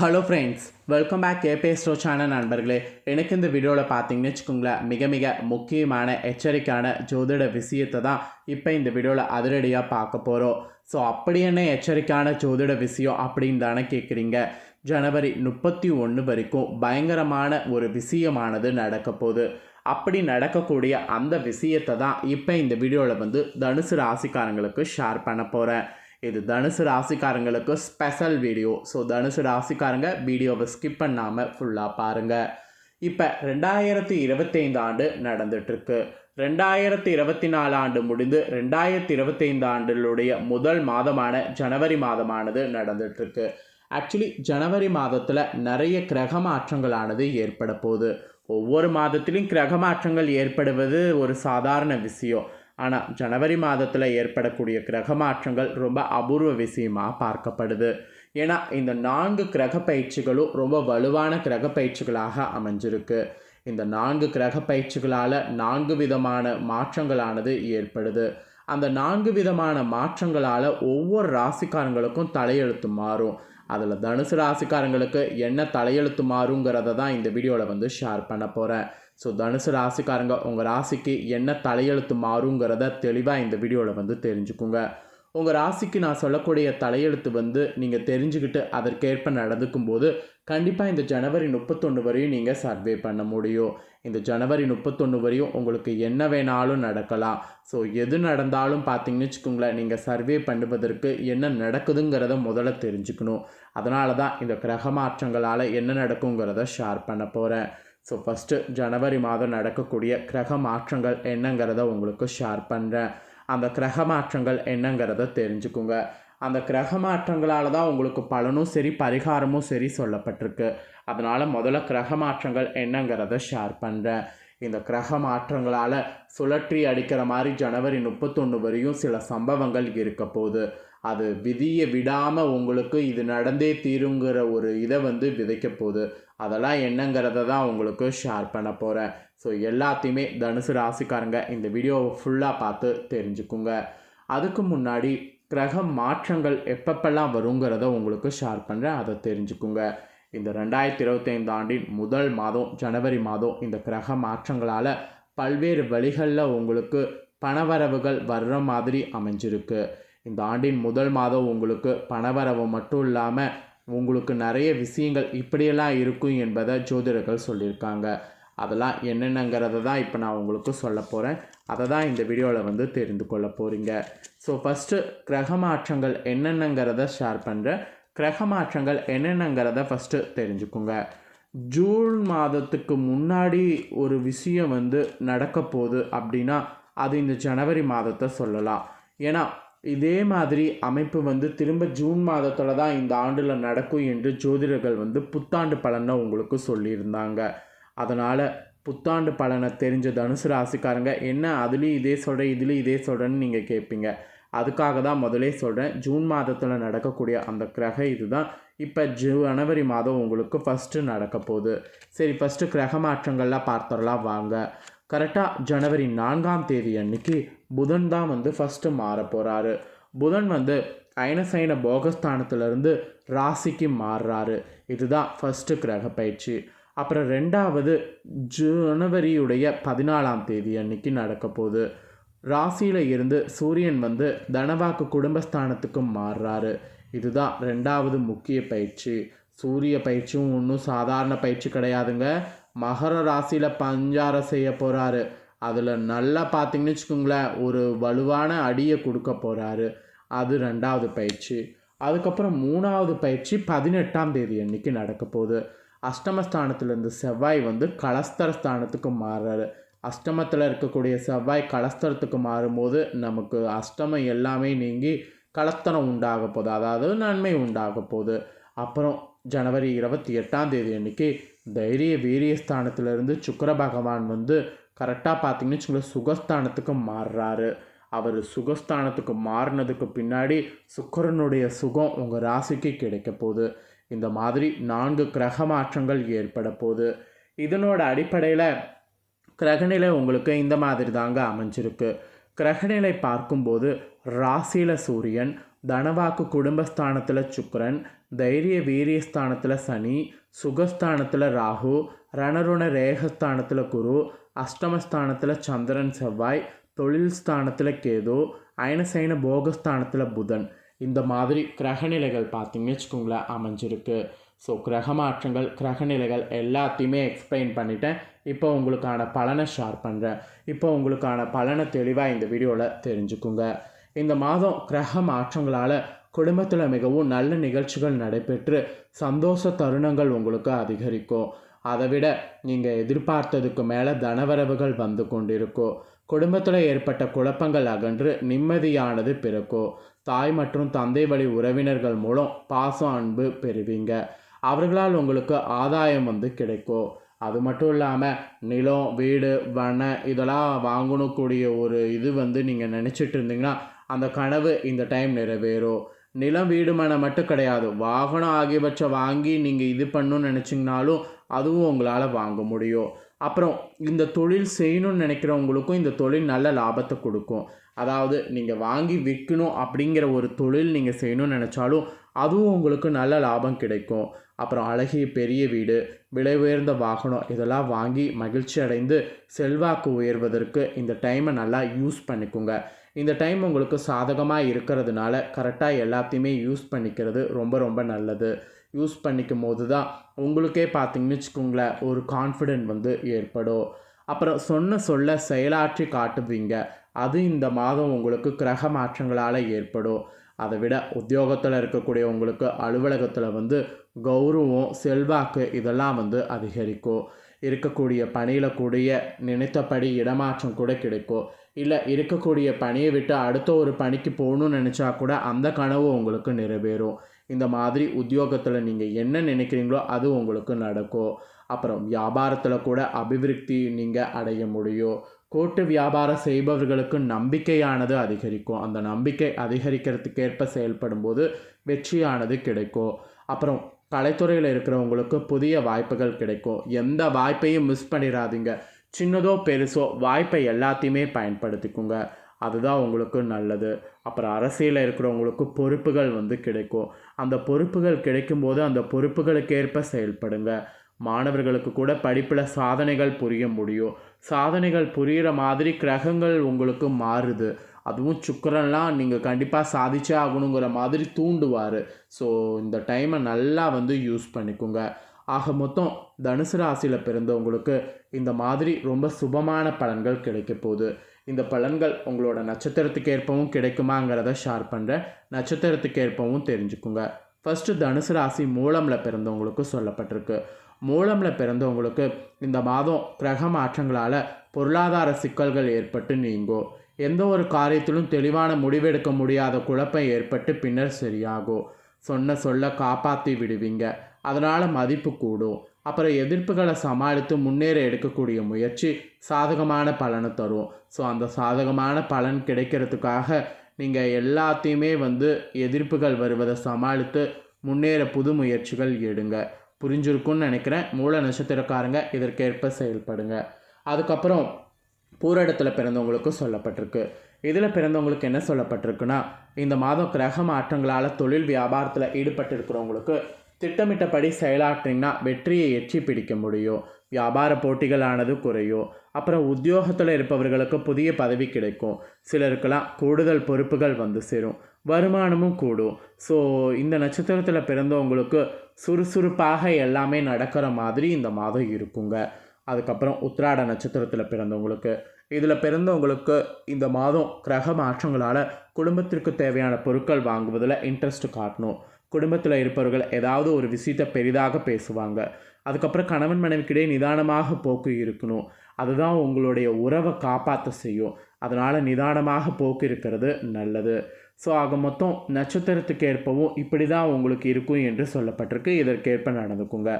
Hello friends welcome back K B channel நண்பர்களே. எனக்கு இந்த வீடியோவில் பார்த்தீங்கன்னு வச்சுக்கோங்களேன் மிக மிக முக்கியமான எச்சரிக்கையான ஜோதிட விஷயத்தை தான் இப்போ இந்த வீடியோவில் அதிரடியாக பார்க்க போகிறோம் ஸோ அப்படி என்ன எச்சரிக்கையான ஜோதிட விஷயம் அப்படின்னு தானே கேட்குறீங்க ஜனவரி முப்பத்தி ஒன்று வரைக்கும் பயங்கரமான ஒரு விஷயமானது நடக்க போகுது. அப்படி நடக்கக்கூடிய அந்த விஷயத்தை தான் இப்போ இந்த வீடியோவில் வந்து தனுசு ராசிக்காரங்களுக்கு ஷேர் பண்ண போகிறேன் இது தனுசு ராசிக்காரங்களுக்கு ஸ்பெஷல் வீடியோ ஸோ தனுசு ராசிக்காரங்க வீடியோவை ஸ்கிப் பண்ணாமல் ஃபுல்லாக பாருங்கள் இப்போ ரெண்டாயிரத்தி இருபத்தைந்து ஆண்டு நடந்துட்டுருக்கு. ரெண்டாயிரத்தி இருபத்தி நாலு ஆண்டு முடிந்து ரெண்டாயிரத்தி இருபத்தைந்து ஆண்டுகளுடைய முதல் மாதமான ஜனவரி மாதமானது நடந்துட்டுருக்கு. ஆக்சுவலி ஜனவரி மாதத்தில் நிறைய கிரக மாற்றங்களானது ஏற்பட போகுது. ஒவ்வொரு மாதத்திலும் கிரக மாற்றங்கள் ஏற்படுவது ஒரு சாதாரண விஷயம். ஆனால் ஜனவரி மாதத்தில் ஏற்படக்கூடிய கிரக மாற்றங்கள் ரொம்ப அபூர்வ விஷயமாக பார்க்கப்படுது. ஏன்னா இந்த நான்கு கிரக பயிற்சிகளும் ரொம்ப வலுவான கிரக பயிற்சிகளாக அமைஞ்சிருக்கு. இந்த நான்கு கிரக பயிற்சிகளால் நான்கு விதமான மாற்றங்களானது ஏற்படுது. அந்த நான்கு விதமான மாற்றங்களால் ஒவ்வொரு ராசிக்காரங்களுக்கும் தலையெழுத்து மாறும். அதில் தனுசு ராசிக்காரங்களுக்கு என்ன தலையெழுத்து மாறுங்கிறத தான் இந்த வீடியோவில் வந்து ஷேர் பண்ண போகிறேன் ஸோ தனுசு ராசிக்காரங்க உங்கள் ராசிக்கு என்ன தலையெழுத்து மாறுங்கிறத தெளிவாக இந்த வீடியோவில் வந்து தெரிஞ்சுக்குங்க. உங்கள் ராசிக்கு நான் சொல்லக்கூடிய தலையெழுத்து வந்து நீங்கள் தெரிஞ்சுக்கிட்டு அதற்கேற்ப நடந்துக்கும் போது கண்டிப்பாக இந்த ஜனவரி முப்பத்தொன்று வரையும் நீங்கள் சர்வே பண்ண முடியும். இந்த ஜனவரி முப்பத்தொன்று வரையும் உங்களுக்கு என்ன வேணாலும் நடக்கலாம். ஸோ எது நடந்தாலும் பார்த்தீங்கன்னு வச்சுக்கோங்களேன் நீங்கள் சர்வே பண்ணுவதற்கு என்ன நடக்குதுங்கிறத முதல்ல தெரிஞ்சுக்கணும். அதனால தான் இந்த கிரக மாற்றங்களால் என்ன நடக்குங்கிறத ஷேர் பண்ண போகிறேன் ஸோ ஃபஸ்ட்டு ஜனவரி மாதம் நடக்கக்கூடிய கிரக மாற்றங்கள் என்னங்கிறத உங்களுக்கு ஷேர் பண்ணுறேன் அந்த கிரக மாற்றங்கள் என்னங்கிறத தெரிஞ்சுக்குங்க. அந்த கிரக மாற்றங்களால் தான் உங்களுக்கு பலனும் சரி பரிகாரமும் சரி சொல்லப்பட்டிருக்கு. அதனால் முதல்ல கிரக மாற்றங்கள் என்னங்கிறத ஷேர் பண்ணுறேன் இந்த கிரக மாற்றங்களால் சுழற்றி அடிக்கிற மாதிரி ஜனவரி முப்பத்தொன்று வரையும் சில சம்பவங்கள் இருக்க போகுது. அது விதியை விடாமல் உங்களுக்கு இது நடந்தே தீருங்கிற ஒரு இதை வந்து விதைக்க போகுது. அதெல்லாம் என்னங்கிறத தான் உங்களுக்கு ஷேர் பண்ண போகிறேன் ஸோ எல்லாத்தையுமே தனுசு ராசிக்காரங்க இந்த வீடியோவை ஃபுல்லாக பார்த்து தெரிஞ்சுக்குங்க. அதுக்கு முன்னாடி கிரக மாற்றங்கள் எப்பப்பெல்லாம் வருங்கிறத உங்களுக்கு ஷேர் பண்ணுறேன் அதை தெரிஞ்சுக்குங்க. இந்த ரெண்டாயிரத்தி இருபத்தைந்து ஆண்டின் முதல் மாதம் ஜனவரி மாதம் இந்த கிரக மாற்றங்களால் பல்வேறு வழிகளில் உங்களுக்கு பணவரவுகள் வர்ற மாதிரி அமைஞ்சிருக்கு. இந்த ஆண்டின் முதல் மாதம் உங்களுக்கு பணவரவு மட்டும் இல்லாமல் உங்களுக்கு நிறைய விஷயங்கள் இப்படியெல்லாம் இருக்கும் என்பதை ஜோதிடர்கள் சொல்லியிருக்காங்க. அதெல்லாம் என்னென்னங்கிறத தான் இப்போ நான் உங்களுக்கு சொல்ல போகிறேன் அதை தான் இந்த வீடியோவில் வந்து தெரிந்து கொள்ள போகிறீங்க ஸோ ஃபஸ்ட்டு கிரக மாற்றங்கள் என்னென்னங்கிறத ஷேர் பண்ணுறேன் கிரக மாற்றங்கள் என்னென்னங்கிறத ஃபஸ்ட்டு தெரிஞ்சுக்குங்க. ஜூன் மாதத்துக்கு முன்னாடி ஒரு விஷயம் வந்து நடக்க போகுது அப்படின்னா அது இந்த ஜனவரி மாதத்தை சொல்லலாம். ஏன்னா இதே மாதிரி அமைப்பு வந்து திரும்ப ஜூன் மாதத்தில் தான் இந்த ஆண்டில் நடக்கும் என்று ஜோதிடர்கள் வந்து புத்தாண்டு பலனை உங்களுக்கு சொல்லியிருந்தாங்க. அதனால் புத்தாண்டு பலனை தெரிஞ்ச தனுசு ராசிக்காரங்க என்ன அதுலேயும் இதே சொல்கிறேன் இதுலேயும் இதே சொல்கிறேன்னு நீங்கள் கேட்பீங்க அதுக்காக தான் முதலே சொல்கிறேன் ஜூன் மாதத்தில் நடக்கக்கூடிய அந்த கிரக இதுதான். இப்போ ஜனவரி மாதம் உங்களுக்கு ஃபஸ்ட்டு நடக்க போகுது. சரி ஃபஸ்ட்டு கிரக மாற்றங்கள்லாம் பார்த்துடலாம் வாங்க. கரெக்டாக ஜனவரி நான்காம் தேதி அன்னைக்கு புதன் தான் வந்து ஃபஸ்ட்டு மாற போகிறாரு புதன் வந்து அயனசைன போகஸ்தானத்திலிருந்து ராசிக்கு மாறுறாரு. இதுதான் ஃபஸ்ட்டு கிரக பயிற்சி. அப்புறம் ரெண்டாவது ஜனவரியுடைய பதினாலாம் தேதி அன்னைக்கு நடக்க போகுது. ராசியில் இருந்து சூரியன் வந்து தனவாக்கு குடும்பஸ்தானத்துக்கு மாறுறாரு. இதுதான் ரெண்டாவது முக்கிய பயிற்சி. சூரிய பயிற்சியும் ஒன்றும் சாதாரண பயிற்சி கிடையாதுங்க. மகர ராசியில் பஞ்சாரம் செய்ய போகிறாரு அதில் நல்லா பார்த்தீங்கன்னு வச்சுக்கோங்களேன் ஒரு வலுவான அடியை கொடுக்க போகிறாரு அது ரெண்டாவது பயிற்சி. அதுக்கப்புறம் மூணாவது பயிற்சி பதினெட்டாம் தேதி அன்னைக்கு நடக்க போகுது. அஷ்டமஸ்தானத்துலேருந்து செவ்வாய் வந்து கலஸ்தர ஸ்தானத்துக்கு மாறுறாரு. அஷ்டமத்தில் இருக்கக்கூடிய செவ்வாய் கலஸ்தரத்துக்கு மாறும்போது நமக்கு அஷ்டமம் எல்லாமே நீங்கி கலஸ்தரம் உண்டாக போகுது. அதாவது நன்மை உண்டாக போகுது. அப்புறம் ஜனவரி இருபத்தி எட்டாம் தேதி அன்னைக்கு தைரிய வீரியஸ்தானத்திலிருந்து சுக்கர பகவான் வந்து கரெக்டாக பார்த்தீங்கன்னு வச்சுக்கோங்களேன் சுகஸ்தானத்துக்கு மாறுறாரு. அவர் சுகஸ்தானத்துக்கு மாறினதுக்கு பின்னாடி சுக்கரனுடைய சுகம் உங்கள் ராசிக்கு கிடைக்க போகுது. இந்த மாதிரி நான்கு கிரக மாற்றங்கள் ஏற்பட போகுது. இதனோட அடிப்படையில் கிரகநிலை உங்களுக்கு இந்த மாதிரி தாங்க அமைஞ்சிருக்கு. கிரகநிலை பார்க்கும்போது ராசியில் சூரியன் தனவாக்கு குடும்பஸ்தானத்தில் சுக்கரன் தைரிய வீரியஸ்தானத்தில் சனி சுகஸ்தானத்தில் ராகு ரணருண ரேகஸ்தானத்தில் குரு அஷ்டமஸ்தானத்தில் சந்திரன் செவ்வாய் தொழில் ஸ்தானத்தில் கேது அயனசைன போகஸ்தானத்தில் புதன். இந்த மாதிரி கிரகநிலைகள் பார்த்தீங்கன்னு வச்சுக்கோங்களேன் அமைஞ்சிருக்கு. ஸோ கிரக மாற்றங்கள் கிரகநிலைகள் எல்லாத்தையுமே எக்ஸ்பிளைன் பண்ணிட்டேன். இப்போ உங்களுக்கான பலனை ஷேர் பண்ணுறேன் இப்போ உங்களுக்கான பலனை தெளிவாக இந்த வீடியோவில் தெரிஞ்சுக்குங்க. இந்த மாதம் கிரக மாற்றங்களால் குடும்பத்தில் மிகவும் நல்ல நிகழ்ச்சிகள் நடைபெற்று சந்தோஷ தருணங்கள் உங்களுக்கு அதிகரிக்கும். அதை விட நீங்கள் எதிர்பார்த்ததுக்கு மேலே தனவரவுகள் வந்து கொண்டிருக்கும் குடும்பத்தில் ஏற்பட்ட குழப்பங்கள் அகன்று நிம்மதியானது பிறக்கும் தாய் மற்றும் தந்தை வழி உறவினர்கள் மூலம் பாசம் அன்பு பெறுவீங்க. அவர்களால் உங்களுக்கு ஆதாயம் வந்து கிடைக்கும் அது மட்டும் இல்லாமல் நிலம் வீடு வன இதெல்லாம் வாங்கணும் கூடிய ஒரு இது வந்து நீங்கள் நினச்சிட்டு இருந்தீங்கன்னா அந்த கனவு இந்த டைம் நிறைவேறும். நிலம் வீடு மனை மட்டும் கிடையாது. வாகனம் ஆகியவற்றை வாங்கி நீங்கள் இது பண்ணணும்னு நினச்சிங்கனாலும் அதுவும் உங்களால் வாங்க முடியும். அப்புறம் இந்த தொழில் செய்யணும்னு நினைக்கிறவங்களுக்கும் இந்த தொழில் நல்ல லாபத்தை கொடுக்கும். அதாவது நீங்கள் வாங்கி விற்கணும் அப்படிங்கிற ஒரு தொழில் நீங்கள் செய்யணும்னு நினச்சாலும் அதுவும் உங்களுக்கு நல்ல லாபம் கிடைக்கும். அப்புறம் அழகிய பெரிய வீடு விலை உயர்ந்த வாகனம் இதெல்லாம் வாங்கி மகிழ்ச்சி அடைந்து செல்வாக்கு உயர்வதற்கு இந்த டைமை நல்லா யூஸ் பண்ணிக்கோங்க. இந்த டைம் உங்களுக்கு சாதகமாக இருக்கிறதுனால கரெக்டாக எல்லாத்தையுமே யூஸ் பண்ணிக்கிறது ரொம்ப ரொம்ப நல்லது. யூஸ் பண்ணிக்கும் போது தான் உங்களுக்கே பார்த்தீங்கன்னு வச்சுக்கோங்களேன் ஒரு கான்ஃபிடென்ட் வந்து ஏற்படும். அப்புறம் சொன்ன சொல்ல செயலாற்றி காட்டுவீங்க. அது இந்த மாதம் உங்களுக்கு கிரக மாற்றங்களால் ஏற்படும். அதை விட உத்தியோகத்தில் இருக்கக்கூடிய உங்களுக்கு அலுவலகத்தில் வந்து கௌரவம் செல்வாக்கு இதெல்லாம் வந்து அதிகரிக்கும். இருக்கக்கூடிய பணியில் கூடிய நினைத்தபடி இடமாற்றம் கூட கிடைக்கும். இல்லை இருக்கக்கூடிய பணியை விட்டு அடுத்த ஒரு பணிக்கு போகணும்னு நினச்சா கூட அந்த கனவு உங்களுக்கு நிறைவேறும். இந்த மாதிரி உத்தியோகத்தில் நீங்கள் என்ன நினைக்கிறீங்களோ அது உங்களுக்கு நடக்கும். அப்புறம் வியாபாரத்தில் கூட அபிவிருத்தி நீங்கள் அடைய முடியும். கூட்டு வியாபாரம் செய்பவர்களுக்கு நம்பிக்கையானது அதிகரிக்கும். அந்த நம்பிக்கை அதிகரிக்கிறதுக்கேற்ப செயல்படும்போது வெற்றியானது கிடைக்கும். அப்புறம் கலைத்துறையில் இருக்கிறவங்களுக்கு புதிய வாய்ப்புகள் கிடைக்கும். எந்த வாய்ப்பையும் மிஸ் பண்ணிடாதீங்க. சின்னதோ பெருசோ வாய்ப்பை எல்லாத்தையுமே பயன்படுத்திக்குங்க. அதுதான் உங்களுக்கு நல்லது. அப்புறம் அரசியலில் இருக்கிறவங்களுக்கு பொறுப்புகள் வந்து கிடைக்கும். அந்த பொறுப்புகள் கிடைக்கும்போது அந்த பொறுப்புகளுக்கேற்ப செயல்படுங்க. மாணவர்களுக்கு கூட படிப்பில் சாதனைகள் புரிய முடியும். சாதனைகள் புரிகிற மாதிரி கிரகங்கள் உங்களுக்கு மாறுது. அதுவும் சுக்கரன்லாம் நீங்கள் கண்டிப்பாக சாதிச்சே ஆகணுங்கிற மாதிரி தூண்டுவார். ஸோ இந்த டைமை நல்லா வந்து யூஸ் பண்ணிக்கோங்க. ஆக மொத்தம் தனுசு ராசியில் பிறந்தவங்களுக்கு இந்த மாதிரி ரொம்ப சுபமான பலன்கள் கிடைக்க போகுது. இந்த பலன்கள் உங்களோட நட்சத்திரத்துக்கு ஏற்பவும் கிடைக்குமாங்கிறத ஷேர் பண்ணுறேன் நட்சத்திரத்துக்கு ஏற்பவும் தெரிஞ்சுக்குங்க. ஃபஸ்ட்டு தனுசு ராசி மூலமில் பிறந்தவங்களுக்கு சொல்லப்பட்டிருக்கு. மூலமில் பிறந்தவங்களுக்கு இந்த மாதம் கிரக மாற்றங்களால் பொருளாதார சிக்கல்கள் ஏற்பட்டு நீங்கும் எந்த ஒரு காரியத்திலும் தெளிவான முடிவெடுக்க முடியாத குழப்பம் ஏற்பட்டு பின்னர் சரியாகும் சொன்ன சொல்ல காப்பாற்றி விடுவீங்க. அதனால் மதிப்பு கூடும். அப்புறம் எதிர்ப்புகளை சமாளித்து முன்னேற எடுக்கக்கூடிய முயற்சி சாதகமான பலனை தரும். ஸோ அந்த சாதகமான பலன் கிடைக்கிறதுக்காக நீங்கள் எல்லாத்தையுமே வந்து எதிர்ப்புகள் வருவதை சமாளித்து முன்னேற புது முயற்சிகள் எடுங்க. புரிஞ்சிருக்கும்னு நினைக்கிறேன். மூல நட்சத்திரக்காரங்க இதற்கேற்ப செயல்படுங்க. அதுக்கப்புறம் பூரடத்தில் பிறந்தவங்களுக்கும் சொல்லப்பட்டிருக்கு. இதில் பிறந்தவங்களுக்கு என்ன சொல்லப்பட்டிருக்குன்னா இந்த மாதம் கிரக மாற்றங்களால் தொழில் வியாபாரத்தில் ஈடுபட்டிருக்கிறவங்களுக்கு திட்டமிட்டபடி செயலாற்றிங்கன்னா வெற்றியை எச்சி பிடிக்க முடியும். வியாபார போட்டிகளானது குறையும். அப்புறம் உத்தியோகத்தில் இருப்பவர்களுக்கு புதிய பதவி கிடைக்கும். சிலருக்கெல்லாம் கூடுதல் பொறுப்புகள் வந்து சேரும். வருமானமும் கூடும். ஸோ இந்த நட்சத்திரத்தில் பிறந்தவங்களுக்கு சுறுசுறுப்பாக எல்லாமே நடக்கிற மாதிரி இந்த மாதம் இருக்குங்க. அதுக்கப்புறம் உத்ராட நட்சத்திரத்தில் பிறந்தவங்களுக்கு. இதில் பிறந்தவங்களுக்கு இந்த மாதம் கிரக மாற்றங்களால் குடும்பத்திற்கு தேவையான பொருட்கள் வாங்குவதில் இன்ட்ரெஸ்ட் காட்டணும். குடும்பத்தில் இருப்பவர்கள் ஏதாவது ஒரு விஷயத்தை பெரிதாக பேசுவாங்க. அதுக்கப்புறம் கணவன் மனைவிக்கிடையே நிதானமாக போக்கு இருக்கணும். அதுதான் உங்களுடைய உறவை காப்பாற்ற செய்யும். அதனால் நிதானமாக போக்கு இருக்கிறது நல்லது. ஸோ ஆக மொத்தம் நட்சத்திரத்துக்கு ஏற்பவும் இப்படி தான் உங்களுக்கு இருக்கும் என்று சொல்லப்பட்டிருக்கு. இதற்கேற்ப நடந்துக்குங்க.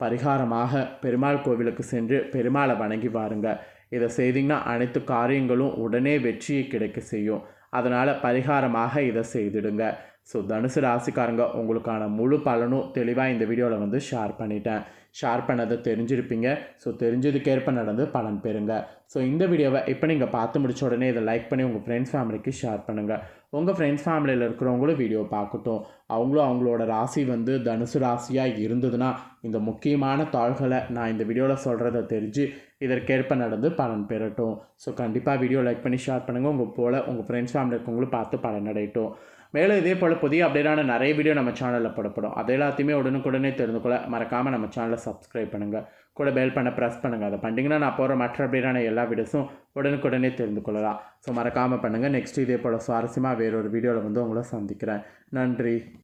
பரிகாரமாக பெருமாள் கோவிலுக்கு சென்று பெருமாளை வணங்கி வாருங்க. இதை செய்தீங்கன்னா அனைத்து காரியங்களும் உடனே வெற்றியை கிடைக்க செய்யும். அதனால் பரிகாரமாக இதை செய்திடுங்க. ஸோ தனுசு ராசிக்காரங்க உங்களுக்கான முழு பலனும் தெளிவாக இந்த வீடியோவில் வந்து ஷேர் பண்ணிட்டேன். ஷேர் பண்ணதை தெரிஞ்சிருப்பீங்க. ஸோ தெரிஞ்சதுக்கேற்ப நடந்து பலன் பெறுங்க. ஸோ இந்த வீடியோவை இப்போ நீங்கள் பார்த்து முடிச்ச உடனே இதை லைக் பண்ணி உங்கள் ஃப்ரெண்ட்ஸ் ஃபேமிலிக்கு ஷேர் பண்ணுங்கள் உங்கள் ஃப்ரெண்ட்ஸ் ஃபேமிலியில் இருக்கிறவங்களும் வீடியோ பார்க்கட்டும். அவங்களும் அவங்களோட ராசி வந்து தனுசு ராசியாக இருந்ததுன்னா இந்த முக்கியமான தாள்களை நான் இந்த வீடியோவில் சொல்கிறத தெரிஞ்சு இதற்கேற்ப நடந்து பலன் பெறட்டும். ஸோ கண்டிப்பாக வீடியோ லைக் பண்ணி ஷேர் பண்ணுங்கள் உங்கள் போல் உங்கள் ஃப்ரெண்ட்ஸ் ஃபேமிலி இருக்கவங்களும் பார்த்து பலன் அடையட்டும் மேலும் இதே போல் புதிய அப்டேட்டான நிறைய வீடியோ நம்ம சேனலில் போடப்படும். அது எல்லாத்தையுமே உடனுக்குடனே தெரிந்து கொள்ள மறக்காமல் நம்ம சேனலை சப்ஸ்கிரைப் பண்ணுங்கள் கூட பெல் பண்ண ப்ரெஸ் பண்ணுங்கள் அதை பண்ணிங்கன்னா நான் போகிற மற்ற அப்டேட்டான எல்லா வீடியோஸும் உடனுக்குடனே தெரிந்து கொள்ளலாம். ஸோ மறக்காமல் பண்ணுங்கள் நெக்ஸ்ட் இதே போல் சுவாரஸ்யமாக வேறொரு வீடியோவில் வந்து உங்களை சந்திக்கிறேன். நன்றி.